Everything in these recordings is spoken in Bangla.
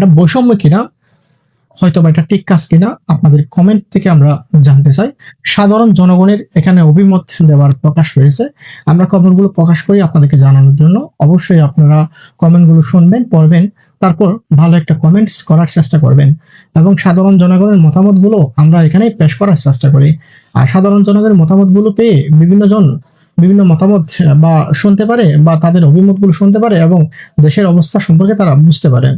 এটা বৈষম্য কিনা হয়তো বা এটা ঠিক কাজ কিনা, আপনাদের কমেন্ট থেকে আমরা জানতে চাই। সাধারণ জনগণের এখানে অভিমত দেওয়ার প্রকাশ রয়েছে। আমরা কমেন্টগুলো প্রকাশ করি আপনাদেরকে জানানোর জন্য। অবশ্যই আপনারা কমেন্টগুলো শুনবেন, পড়বেন, তারপর ভালো একটা কমেন্টস করার চেষ্টা করবেন। এবং সাধারণ জনগণের মতামতগুলো আমরা এখানে পেশ করার চেষ্টা করি। আর সাধারণ জনগণের মতামতগুলো পেয়ে বিভিন্ন জন, বিভিন্ন মতামত বা শুনতে পারে বা তাদের অভিমতগুলো শুনতে পারে এবং দেশের অবস্থা সম্পর্কে তারা বুঝতে পারে।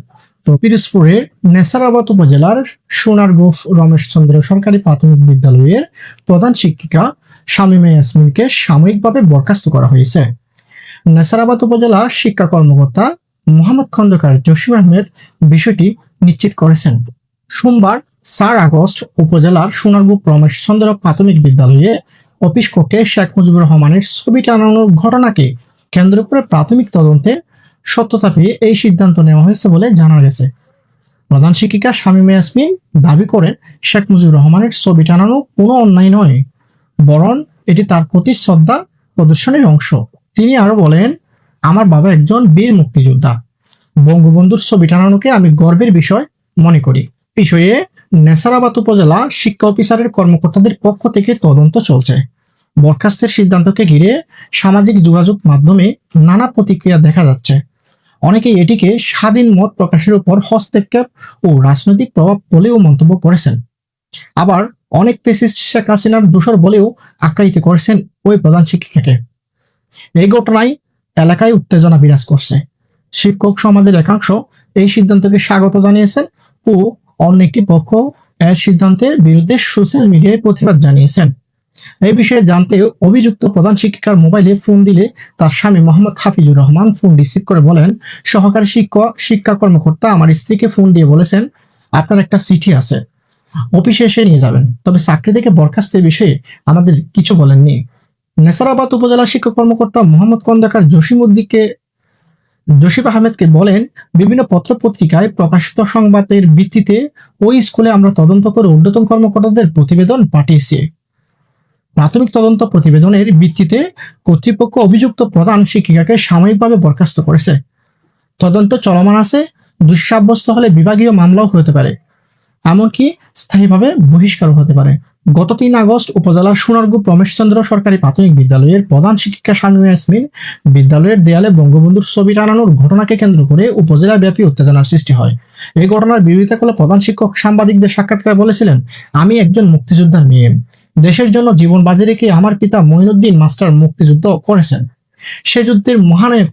পিরোজপুরের নেসারাবাদ উপজেলার সোনারগোফ রমেশচন্দ্র সরকারি প্রাথমিক বিদ্যালয়ের প্রধান শিক্ষিকা শামিমা ইয়াসমিনকে সাময়িকভাবে বরখাস্ত করা হয়েছে। নেসারাবাদ উপজেলা শিক্ষা কর্মকর্তা মোহাম্মদ খন্দকার জসিম আহমেদ বিষয়টি নিশ্চিত করেছেন। সোমবার চার আগস্ট উপজেলার সোনারগোপ রমেশচন্দ্র প্রাথমিক বিদ্যালয়ে অফিস কক্ষে শেখ মুজিবুর রহমানের ছবি টানানোর ঘটনাকে কেন্দ্র করে প্রাথমিক তদন্তে সত্যতা পেয়ে এই সিদ্ধান্ত নেওয়া হয়েছে বলে জানা গেছে। প্রধান শিক্ষিকা শামীমা ইয়াসমিন দাবি করেন, শেখ মুজিবুর রহমানের ছবি টানানো কোনো অন্যায় নয়, বরং এটি তার প্রতি শ্রদ্ধা প্রদর্শনের অংশ। তিনি আরও বলেন, আমার বাবা একজন বীর মুক্তিযোদ্ধা। বঙ্গবন্ধুর ছবি টানানোকে আমি গর্বের বিষয় মনে করি। বিষয়ে নেসারাবাদ উপজেলা শিক্ষা অফিসারের কর্মকর্তাদের পক্ষ থেকে তদন্ত চলছে। বরখাস্তের সিদ্ধান্তকে ঘিরে সামাজিক যোগাযোগ মাধ্যমে নানা প্রতিক্রিয়া দেখা যাচ্ছে। অনেকে এটিকে স্বাধীন মত প্রকাশের উপর হস্তক্ষেপ ও রাজনৈতিক প্রভাব বলেও মন্তব্য করেছেন। আবার অনেক পেসিস্ট শেখ হাসিনার দোষর বলেও আখ্যায়িত করেছেন ওই প্রধান শিক্ষিকাকে এই ঘটনায় এলাকায় উত্তেজনা বিরাজ করছে। শিক্ষক সমাজের একাংশ এই সিদ্ধান্তকে স্বাগত জানিয়েছেন ও অন্য একটি পক্ষ এর সিদ্ধান্তের বিরুদ্ধে সোশ্যাল মিডিয়ায় প্রতিবাদ জানিয়েছেন। এই বিষয়ে জানতে অভিযুক্ত প্রধান শিক্ষিকার মোবাইলে ফোন দিলে তার স্বামী মোহাম্মদ হাফিজুর রহমান ফোন রিসিভ করে বলেন, সহকারী শিক্ষক, শিক্ষা কর্মকর্তা আমার স্ত্রীকে ফোন দিয়ে বলেছেন, আপনার একটা চিঠি আছে। অফিসে এসে নিয়ে যাবেন। তবে চাকরি থেকে বরখাস্তের বিষয়ে আমাদের কিছু বলেননি। নেসারাবাদ উপজেলা শিক্ষক কর্মকর্তা মোহাম্মদ কন্দাকার জসিমউদ্দিনকে জসিম আহমেদকে বলেন, বিভিন্ন পত্র পত্রিকায় প্রকাশিত সংবাদের ভিত্তিতে ওই স্কুলে আমরা তদন্ত করে ঊর্ধ্বতন কর্মকর্তাদের প্রতিবেদন পাঠিয়েছি। প্রাথমিক তদন্ত প্রতিবেদনের ভিত্তিতে কর্তৃপক্ষ অভিযুক্ত প্রধান শিক্ষিকাকে সাময়িকভাবে বরখাস্ত করেছে। তদন্ত চলমান আছে, দুঃসাব্যস্ত হলে বিভাগীয় মামলাও হতে পারে, এমনকি স্থায়ীভাবে বহিষ্কারও হতে পারে। গত তিন আগস্ট উপজেলার সোনারগুপ রমেশচন্দ্র সরকারি প্রাথমিক বিদ্যালয়ের প্রধান শিক্ষিকা শানুয়া ইয়াসমিন বিদ্যালয়ের দেয়ালে বঙ্গবন্ধুর ছবি টানানোর ঘটনাকে কেন্দ্র করে উপজেলা ব্যাপী উত্তেজনার সৃষ্টি হয়। এই ঘটনার বিরোধিতা করে প্রধান শিক্ষক সাংবাদিকদের সাক্ষাৎকার বলেছিলেন, আমি একজন মুক্তিযোদ্ধার মেয়ে। দেশের জন্য জীবন বাজি রেখে আমার পিতা মঈনুদ্দিন মাস্টার মুক্তিযুদ্ধ করেছেন। সে যুদ্ধের মহানায়ক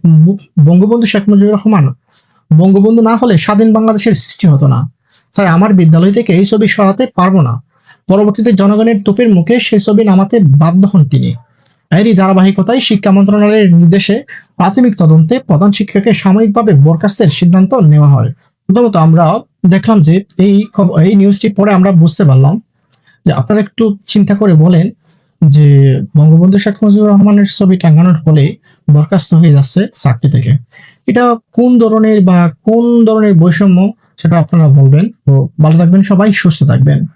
বঙ্গবন্ধু শেখ মুজিবুর রহমান, বঙ্গবন্ধু না হলে স্বাধীন বাংলাদেশের সৃষ্টি হতো না। তাই আমার বিদ্যালয় থেকে এই ছবি সরাতে পারব না। পরবর্তীতে জনগণের তোপের মুখে সেই ছবি নামাতে বাধ্য হন তিনি। এরই ধারাবাহিকতায় শিক্ষা মন্ত্রণালয়ের নির্দেশে প্রাথমিক তদন্তে প্রধান শিক্ষককে সাময়িকভাবে বরখাস্তের সিদ্ধান্ত নেওয়া হয়। প্রথমত আমরা দেখলাম যে এই এই নিউজটি পরে আমরা বুঝতে পারলাম যে আপনারা একটু চিন্তা করে বলেন যে বঙ্গবন্ধু শেখ মুজিবুর রহমানের ছবি টাঙানোর ফলে বরখাস্ত হয়ে যাচ্ছে চাকরি থেকে। এটা কোন ধরনের বা কোন ধরনের বৈষম্য সেটা আপনারা বলবেন। তো ভালো থাকবেন, সবাই সুস্থ থাকবেন।